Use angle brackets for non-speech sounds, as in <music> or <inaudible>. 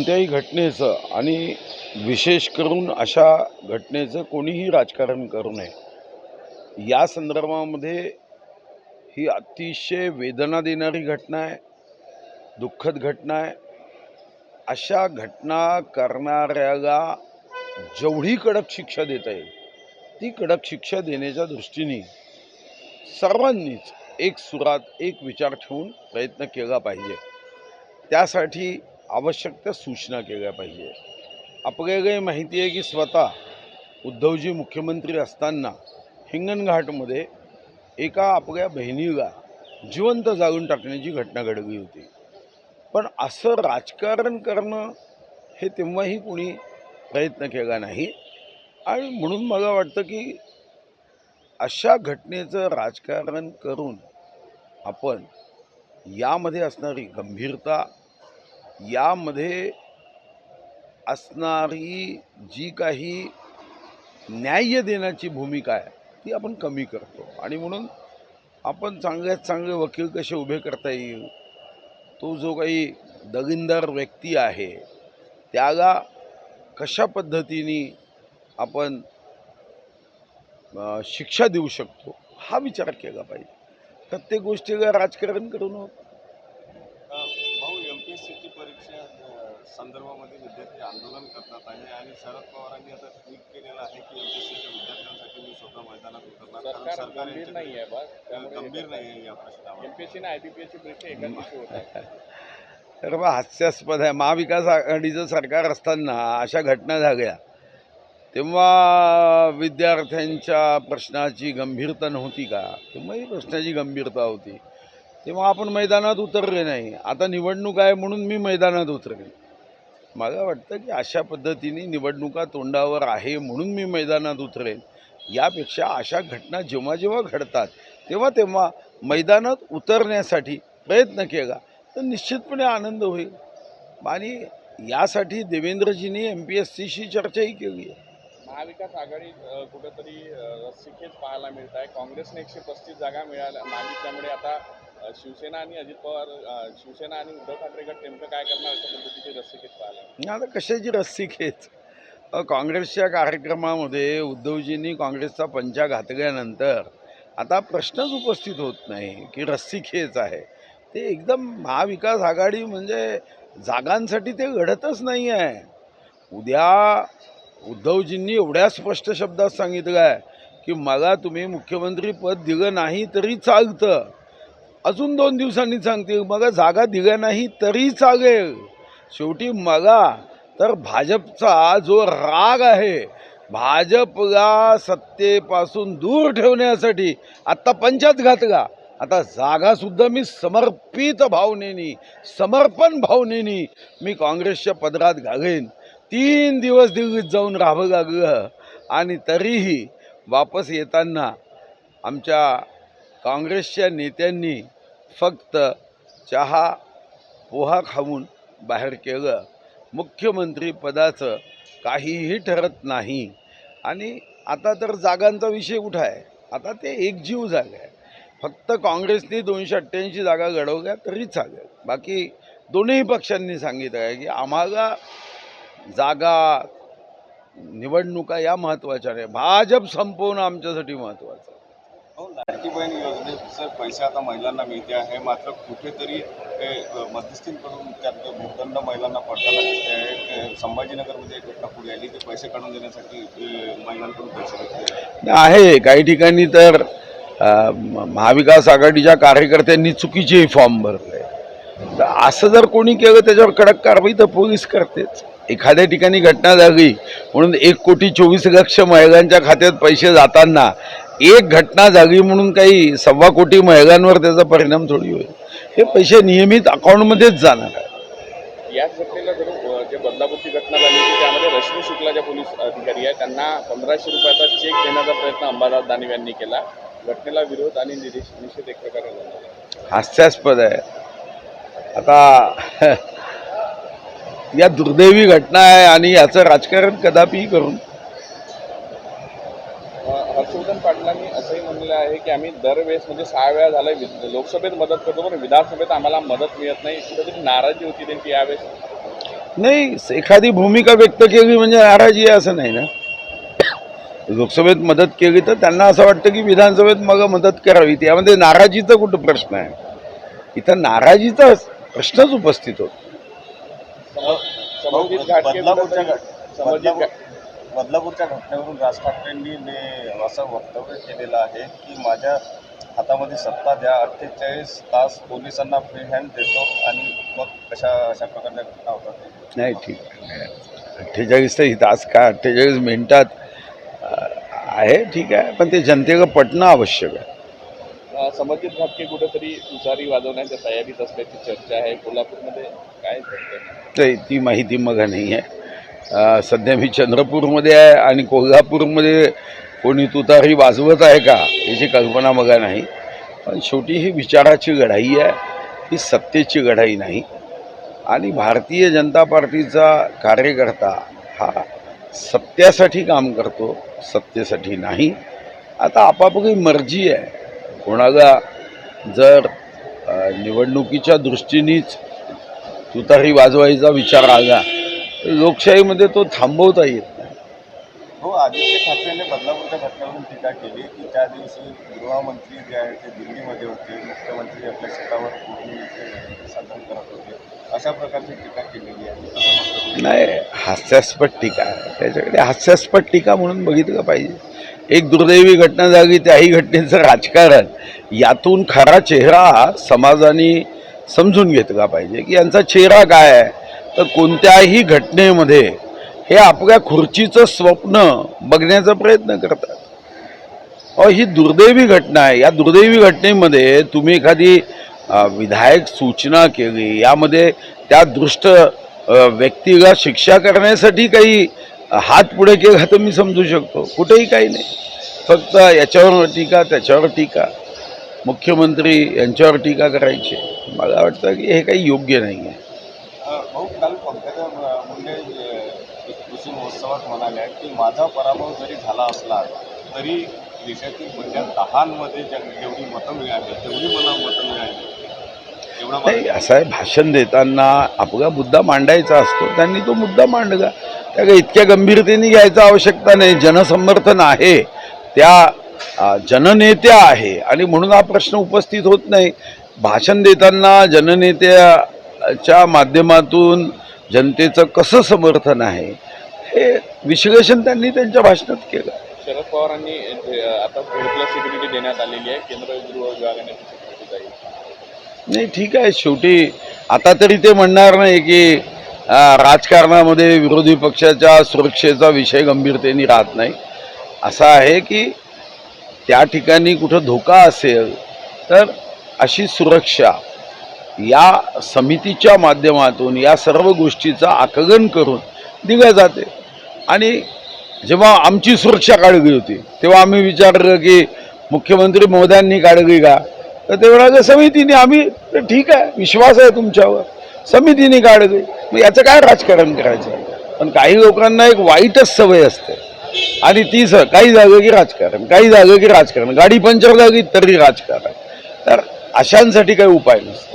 कोणत्याही घटनेचं आणि विशेष करून अशा घटनेचं कोणीही राजकारण करू नये. या संदर्भामध्ये ही अतिशय वेदना देणारी घटना आहे दुःखद घटना आहे. अशा घटना करणाऱ्याला जेवढी कडक शिक्षा देता येईल ती कडक शिक्षा देण्याच्या दृष्टीने सर्वांनीच एक सुरात एक विचार ठेवून प्रयत्न केला पाहिजे. त्यासाठी आवश्यक त्या सूचना केल्या पाहिजे. आपल्यालाही माहिती आहे की स्वतः उद्धवजी मुख्यमंत्री असताना हिंगणघाटमध्ये एका आपल्या बहिणीला जिवंत जाळून टाकण्याची घटना घडली होती. पण असं राजकारण करणं हे तेव्हाही कुणी प्रयत्न केला नाही. आणि म्हणून मला वाटतं की अशा घटनेचं राजकारण करून आपण यामध्ये असणारी गंभीरता यामध्ये असणारी जी काही न्याय्य देण्याची भूमिका आहे ती आपण कमी करतो. आणि म्हणून आपण चांगल्यात चांगले वकील कसे उभे करता येईल तो जो काही दगिंदर व्यक्ती आहे त्याला कशा पद्धतीने आपण शिक्षा देऊ शकतो हा विचार केला पाहिजे. प्रत्येक गोष्टीला राजकारण करून होत अ, भाऊ एम पी एस सीची परीक्षा अ, संदर्भामध्ये विद्यार्थी आहे आणि शरद पवारांनी आता ट्विट केलेलं आहे की एम पी एस सीच्या विद्यार्थ्यांसाठी मी स्वतः मैदानात उतरणार कारण सरकार गंभीर नाही आहे बा. अ, त्यामुळे गंभीर नाही आहे या प्रश्नावर. एमपीएससी आणि आयबीपीएसची परीक्षा एका दिवशी होत आहे. <laughs> तर बा हास्यास्पद आहे. महाविकास आघाडीचं सरकार असताना अशा घटना झाल्या. तेव्हा विद्यार्थ्यांच्या प्रश्नाची गंभीरता नव्हती का? तेव्हाही प्रश्नाची गंभीरता होती. तेव्हा आपण मैदानात उतरले नाही. आता निवडणूक आहे म्हणून मी मैदानात उतरेन. मला वाटतं की अशा पद्धतीने निवडणुका तोंडावर आहे म्हणून मी मैदानात उतरेन. यापेक्षा अशा घटना जेव्हा जेव्हा घडतात तेव्हा तेव्हा मैदानात उतरण्यासाठी प्रयत्न केला तर निश्चितपणे आनंद होईल. आणि यासाठी देवेंद्रजींनी एम पी एस सीशी चर्चाही केली आहे. महाविकास आघाडी कुठंतरी सिखेच पाहायला मिळत आहे. काँग्रेसने एकशे पस्तीस जागा मिळाल्या. मागितल्यामुळे आता शिवसेना आणि अजित पवार शिवसेना आणि उद्धव ठाकरे गट नेमकं काय करणार अशा पद्धतीची रस्सीखेच पाहायला आता कशाची रस्सी खेच काँग्रेसच्या कार्यक्रमामध्ये उद्धवजींनी काँग्रेसचा पंचा घातल्यानंतर आता प्रश्नच उपस्थित होत नाही की रस्सी खेच आहे. ते एकदम महाविकास आघाडी म्हणजे जागांसाठी ते घडतच नाही आहे. उद्या उद्धवजींनी एवढ्या स्पष्ट शब्दात सांगितलं आहे की मला तुम्ही मुख्यमंत्री पद दिलं नाही तरी चालतं. अजून दोन दिवसांनी सांगते मगा जागा दिल्या नाही तरी चालेल. शेवटी मगा तर भाजपचा जो राग आहे भाजपला सत्तेपासून दूर ठेवण्यासाठी आत्ता पंचायत घातला. आता जागासुद्धा मी समर्पित भावनेनी समर्पण भावनेनी मी काँग्रेसच्या पदरात घालेन. तीन दिवस दिल्लीत जाऊन राहावं लागलं. आणि तरीही वापस येताना आमच्या काँग्रेसच्या नेत्यांनी फक्त चहा पोहा खाऊन बाहेर केलं. मुख्यमंत्री पदाचं काहीही ठरत नाही. आणि आता तर जागांचा विषय कुठं आहे? आता ते एकजीव जागा आहे फक्त काँग्रेसने दोनशे अठ्ठ्याऐंशी जागा घडवल्या तरी चालेल. बाकी दोन्ही पक्षांनी सांगितलं आहे की आम्हाला जागा निवडणुका या महत्त्वाच्या नाही. भाजप संपवणं आमच्यासाठी महत्त्वाचं आहे. लाडकी बहीण योजनेचे पैसे आता महिलांना मिळते आहे. मात्र कुठेतरी हे, मध्यस्थींकडून त्यात भूदंड महिलांना पडताना दिसते आहे. संभाजीनगरमध्ये एक घटना पुढे आली. ते पैसे काढून देण्यासाठी महिलांकडून पैसे घेतले आहे. काही ठिकाणी तर महाविकास आघाडीच्या कार्यकर्त्यांनी चुकीचे फॉर्म भरले. तर असं जर कोणी केलं त्याच्यावर कडक कारवाई तर पोलीस करतेच. एखाद्या ठिकाणी घटना झाली म्हणून एक कोटी चोवीस लक्ष महिलांच्या खात्यात पैसे जाताना एक घटना झाली म्हणून काही सव्वा कोटी महिलांवर त्याचा परिणाम थोडी होईल. हे पैसे नियमित अकाउंटमध्येच जाणार आहे. याच घटनेला जर जे बदलापूरची घटना झाली होती त्यामध्ये रश्मी शुक्ला ज्या पोलीस अधिकारी आहेत त्यांना पंधराशे रुपयाचा चेक देण्याचा प्रयत्न अंबादास दानवे यांनी केला. घटनेला विरोध आणि निदेश- निषेध एक प्रकारे झाला. हास्यास्पद आहे. आता <laughs> या दुर्दैवी घटना आहे आणि याचं राजकारण कदापि करून आहे की आम्ही दरवेळेस म्हणजे सहा वेळा झालं वि- लोकसभेत मदत करतो पण विधानसभेत आम्हाला मदत मिळत नाही. कुठेतरी नाराजी होती त्यांची यावेळेस. नाही एखादी भूमिका व्यक्त केली म्हणजे नाराजी आहे असं नाही ना? लोकसभेत मदत केली तर त्यांना असं वाटतं की विधानसभेत मग मदत करावी. त्यामध्ये नाराजीचा कुठं प्रश्न आहे? इथं नाराजीचा प्रश्नच उपस्थित होतो. बदलापूरच्या घटनेवरून राज ठाकरेंनी ने असं वक्तव्य केलेलं आहे की माझ्या हातामध्ये सत्ता द्या अठ्ठेचाळीस तास पोलिसांना फ्री हँड देतो आणि मग कशा अशा प्रकारच्या घटना होतात नाही ठीक आहे. अठ्ठेचाळीस तास का अठ्ठेचाळीस मिनिटात आहे ठीक आहे पण ते जनतेला पटणं आवश्यक आहे. समजित घाटगे कुठेतरी तुतारी वाजवण्याच्या तयारीत असल्याची चर्चा आहे. कोल्हापूरमध्ये काय? तर ती माहिती मग नाही आहे. सध्या मी चंद्रपूरमध्ये आहे आणि कोल्हापूरमध्ये कोणी तुतारी वाजवत आहे का याची कल्पना बघा नाही. पण शेवटी ही विचाराची लढाई आहे ही सत्तेची लढाई नाही. आणि भारतीय जनता पार्टीचा कार्यकर्ता हा सत्यासाठी काम करतो सत्तेसाठी नाही. आता आपापली मर्जी आहे. कोणाला जर निवडणुकीच्या दृष्टीनेच तुतारी वाजवायचा विचार आला लोकशाहीमध्ये तो थांबवता येत नाही. हो आदित्य ठाकरेने बदलापूरच्या घटनेवरून टीका केली की त्या दिवशी गृहमंत्री जे आहेत ते दिल्लीमध्ये होते मुख्यमंत्री आपल्या शेतावर पूर्ण साधन करत होते अशा प्रकारची टीका केलेली आहे. नाही हास्यास्पद टीका आहे. त्याच्याकडे हास्यास्पद टीका म्हणून बघितलं पाहिजे. एक दुर्दैवी घटना झाली त्याही घटनेचं राजकारण. यातून खरा चेहरा समाजाने समजून घेतला पाहिजे की यांचा चेहरा काय आहे? तर कोणत्याही घटनेमध्ये हे आपल्या खुर्चीचं स्वप्न बघण्याचा प्रयत्न करतात. अहो ही दुर्दैवी घटना आहे. या दुर्दैवी घटनेमध्ये तुम्ही एखादी विधायक सूचना केली यामध्ये त्या दृष्ट व्यक्तीला शिक्षा करण्यासाठी काही हात पुढे केला तर मी समजू शकतो. कुठेही काही नाही. फक्त याच्यावर टीका त्याच्यावर टीका. मुख्यमंत्री यांच्यावर टीका करायची. मला वाटतं की हे काही योग्य नाही आहे अ, भाऊ काल पंकजा मु- मुंडे अ, कृषी म्हणाल्या की माझा पराभव जरी झाला असला तरी देशातील पहिल्या दहांमध्ये ज्या जेवढी मतं मिळाली तेवढी मला मतं मिळाली. नाही असं आहे भाषण देताना आपला मुद्दा मांडायचा असतो त्यांनी तो मुद्दा मांडला. त्या काही इतक्या गंभीरतेने घ्यायचा आवश्यकता नाही. जनसमर्थन आहे. त्या जननेत्या आहे. आणि म्हणून हा प्रश्न उपस्थित होत नाही. भाषण देताना जननेत्याच्या माध्यमातून जनतेचं कसं समर्थन आहे? हे विश्लेषण त्यांनी त्यांच्या भाषणात केलं. शरद पवारांनी आता सिक्युरिटी देण्यात आलेली आहे केंद्र गृह विभागाने नाही ठीक आहे शेवटी आता तरी ते म्हणणार नाही की राजकारणामध्ये विरोधी पक्षाच्या सुरक्षेचा विषय गंभीरतेने राहत नाही. असा आहे की त्या ठिकाणी कुठं धोका असेल तर अशी सुरक्षा या समितीच्या माध्यमातून या सर्व गोष्टीचं आकलन करून दिलं जाते. आणि जेव्हा आमची सुरक्षा काढली होती तेव्हा आम्ही विचारलं की मुख्यमंत्री मोद्यांनी काढली का? तर ते समितीने आम्ही तर ठीक आहे विश्वास आहे तुमच्यावर. समितीने काढली मग याचं काय राजकारण करायचं? पण काही लोकांना एक वाईटच सवय असते. आणि ती स काही जागे की राजकारण काही जागे की राजकारण गाडी पंचर जागी तरी राजकारण. तर अशांसाठी काही उपाय नसतो